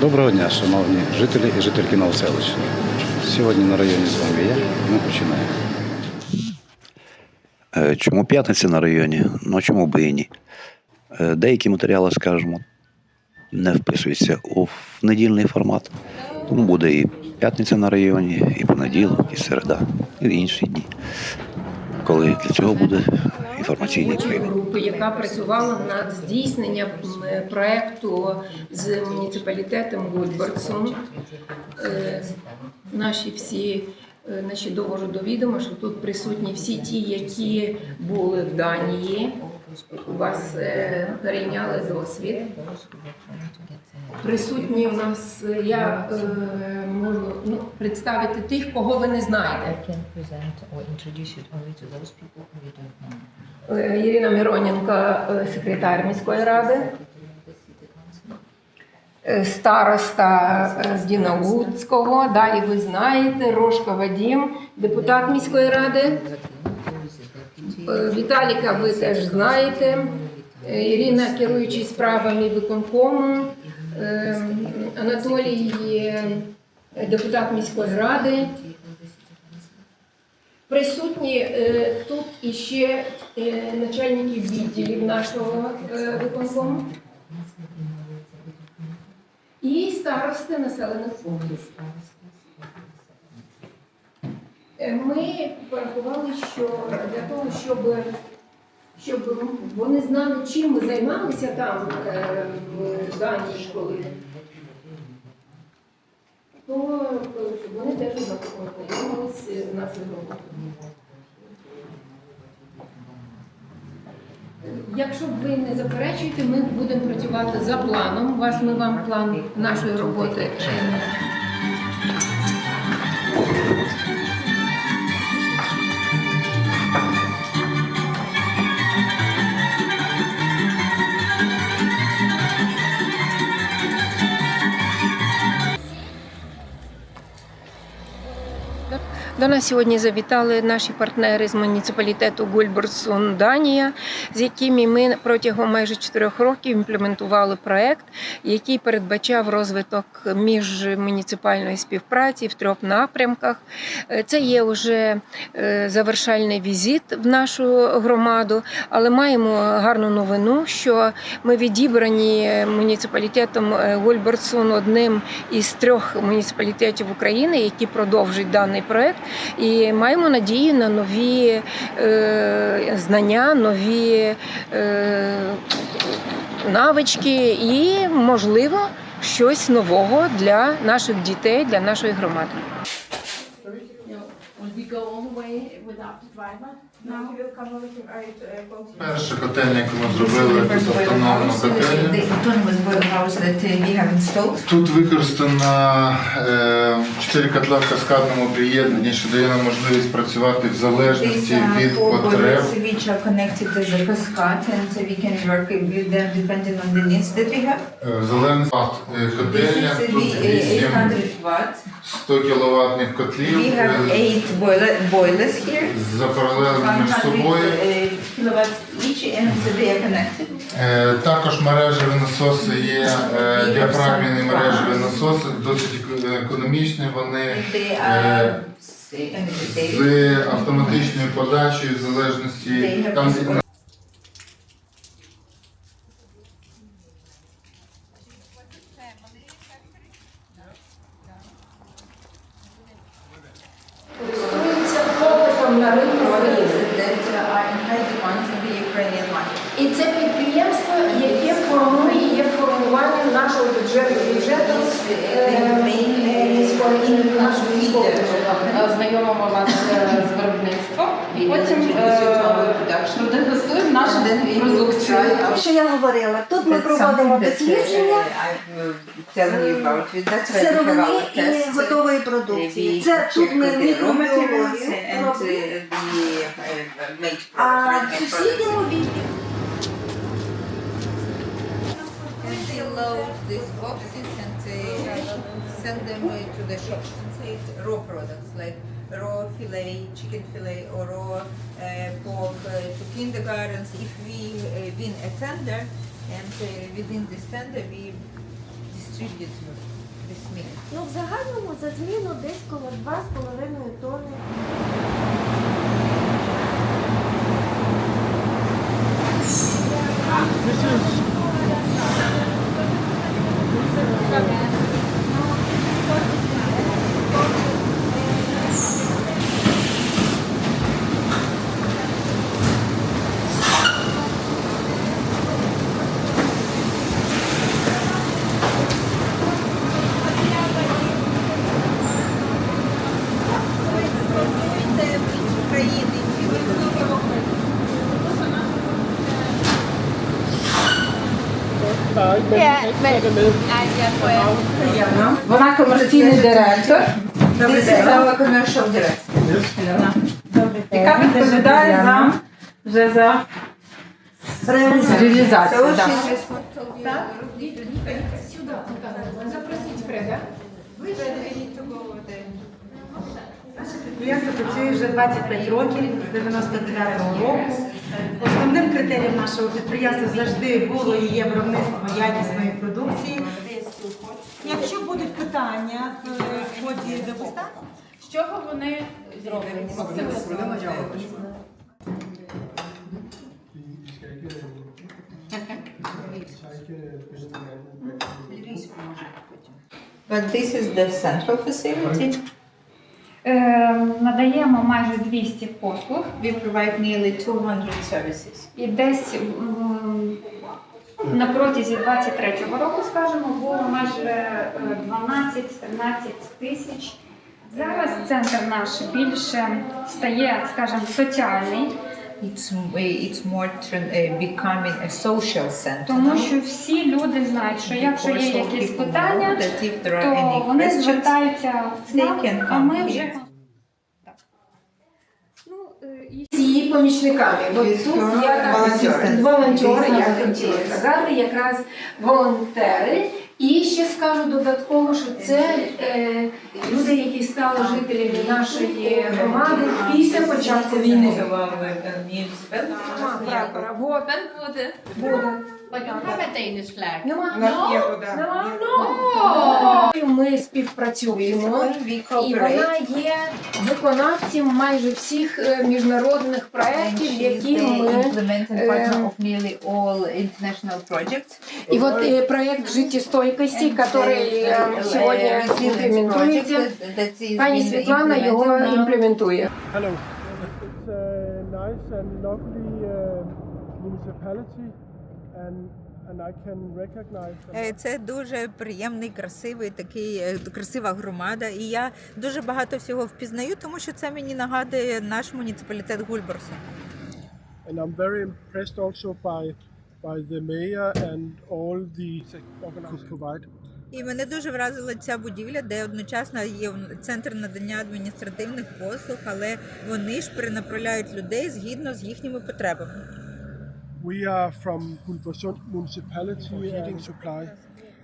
Доброго дня, шановні жителі і жительки Новоселища. Сьогодні на районі з вами я. Ми починаємо. Е, Чому п'ятниця на районі? Ну чому би і ні? Е, Деякі матеріали, скажімо, не вписуються у недільний формат. Тому буде і п'ятниця на районі, і понеділок, і середа, і інші дні. Коли для цього буде інформаційний привід. групи, яка працювала над здійсненням м, проекту з муніципалітетом Гульберцун. Е, Наші всі е, наші довожу до відома, що тут присутні всі ті, які були в Данії. Вас е, перейняли досвід. Присутні у нас я е, можу ну, представити тих, кого ви не знаєте. Е, Ірина Мироненко, е, секретар міської ради, е, староста е, з Діналуцького. Далі ви знаєте, Рожка Вадім, депутат міської ради. Е, Віталіка ви теж знаєте. Е, Ірина, керуючий справами виконкому. Е, Анатолій депутат міської ради. Присутні е, тут іще е, начальники відділів нашого е, виконкому і старости населених пунктів. Ми порахували, що для того, щоб, щоб вони знали, чим ми займалися там е, в даній школі, то щоб вони теж ознайомилися з нашою роботою. Якщо ви не заперечуєте, ми будемо працювати за планом. Вас ми вам план нашої роботи. До нас сьогодні завітали наші партнери з муніципалітету Гульберсун Данія, з якими ми протягом майже чотирьох років імплементували проект, який передбачав розвиток міжмуніципальної співпраці в трьох напрямках. Е, Це є вже е, завершальний візит в нашу громаду, але маємо гарну новину, що ми відібрані муніципалітетом е, Гульберсун одним із трьох муніципалітетів України, які продовжують даний проект. І маємо надії на нові е, знання, нові е, навички і, можливо, щось нового для наших дітей, для нашої громади. We go all the way without the driver? Перша котельня, яку ми зробили, тут автономна котельня. Тут використано е, чотири котла в каскадному приєднанні, що дає нам можливість працювати в залежності від потреб. Е, В залежності від котельня, тут the uh, 8 100 кіловатних котлів. We е, між собою. connected. Е, Також мережеві насоси є діафрагмні діафрагміні мережеві насоси, досить економічні. Вони е, з автоматичною подачею в залежності там Користуються попитом на ринку України. That uh, are in high demand in the Ukrainian market. І це підприємство, яке формує є формуванням нашого бюджету бюджету е, міської нашої бюджету. Знайомимо вас е, з виробництвом і потім е, продегустуємо нашу продукцію. Що я говорила? Тут ми проводимо uh, дослідження uh, сировини і готової продукції. Це тут ми мікробіологію uh, робимо. uh, made А в сусідньому відділі And they load these boxes and they send them uh, to the shops. It's raw products like raw fillet, chicken fillet, or raw uh, pork uh, to kindergartens. If we uh, win a tender, and uh, within this tender we distribute this meal. Ну, в загальному за зміну десь коло 2,5 тонни. Це в інші країни, чи ви Вона комерційний директор, This is our commercial director. яка відповідає за вже за реалізацію. So да. she's responsible. Запросіть Фреда. We Підприємство працює вже 25 років з 99-го року. Основним критерієм нашого підприємства завжди було і є виробництво якісної продукції. Якщо будуть питання в ході дегустації, З чого вони зроблені? But this is the central facility. Е, надаємо майже 200 послуг We provide nearly 200 services. і десь на протязі 23-го року, скажімо, було майже е, 12-13 тисяч. Зараз центр наш більше стає, скажімо, соціальний, It's it's more uh, becoming a social center. тому що всі люди знають, що якщо є якісь питання, то вони звертаються в can а ми вже here. Ну, е, з її помічниками. Бо тут так волонтери, я хотіла сказати, якраз волонтери. І ще скажу додатково, що це е, люди, які стали жителями нашої громади після початку війни. Вот, Тепер буде. Буде. Like a have a Danish flag. Нема. No? Нема. Ну. Ми співпрацюємо. We І cooperate. вона є виконавцем майже всіх е, міжнародних And проєктів, які the ми implementing partner ем, of nearly all international projects. И вот э, проект життєстойкості, який э, сьогодні Resilience імплементується, that- that is пані being Світлана його implemented now. імплементує. Hello. It's a nice and lovely uh, municipality, Це дуже приємний, красивий такий е, красива громада. І я дуже багато всього впізнаю, тому що це мені нагадує наш муніципалітет Гульборса. And I'm very impressed also by by the mayor and all the provide. І мене дуже вразила ця будівля, де одночасно є центр надання адміністративних послуг, але вони ж перенаправляють людей згідно з їхніми потребами. We are from Gulbersund municipality heating supply.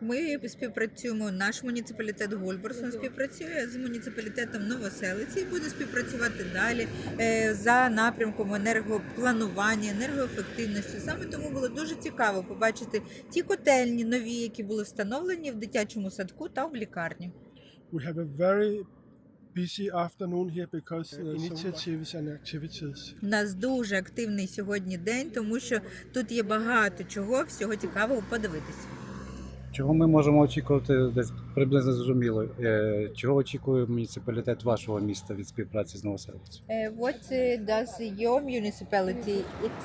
Ми співпрацюємо. Наш муніципалітет Гульборсон співпрацює з муніципалітетом Новоселиці і буде співпрацювати далі е, за напрямком енергопланування, енергоефективності. Саме тому було дуже цікаво побачити ті котельні нові, які були встановлені в дитячому садку та в лікарні. We have a very busy afternoon here because uh, initiatives and activities. У нас дуже активний сьогодні день, тому що тут є багато чого всього цікавого подивитися. Чого ми можемо очікувати десь приблизно зрозуміло? Е, Чого очікує муніципалітет вашого міста від співпраці з Новоселицею? Е, What uh, does your municipality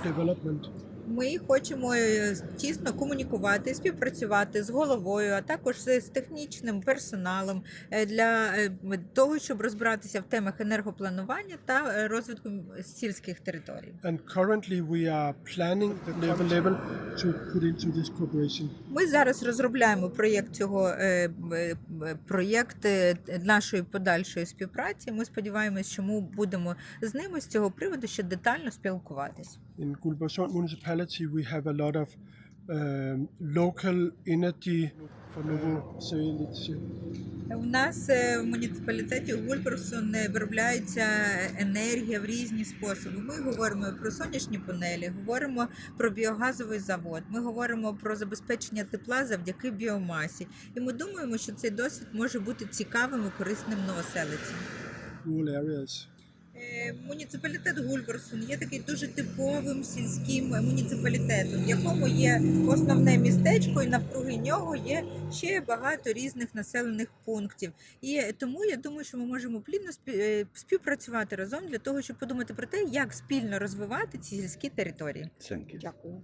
Development. Ми хочемо е, тісно комунікувати, співпрацювати з головою, а також з технічним персоналом е, для е, того, щоб розбиратися в темах енергопланування та розвитку сільських територій. And currently we are planning the level level to put into this cooperation. Ми зараз розробляємо проєкт цього проєкт нашої подальшої співпраці. Ми сподіваємось, що ми будемо з ними з цього приводу ще детально спілкуватись. In Gulbersund municipality we have a lot of um, local energy for søge У нас е, в муніципалітеті е, виробляється енергія в різні способи. Ми говоримо про сонячні панелі, говоримо про біогазовий завод, ми говоримо про забезпечення тепла завдяки біомасі. І ми думаємо, що цей досвід може бути цікавим і корисним новоселицям. rural areas. Е, Муніципалітет Гульберсон є такий дуже типовим сільським муніципалітетом, в якому є основне містечко, і навкруги нього є ще багато різних населених пунктів. І тому я думаю, що ми можемо плідно е, співпрацювати разом для того, щоб подумати про те, як спільно розвивати ці сільські території. Дякую.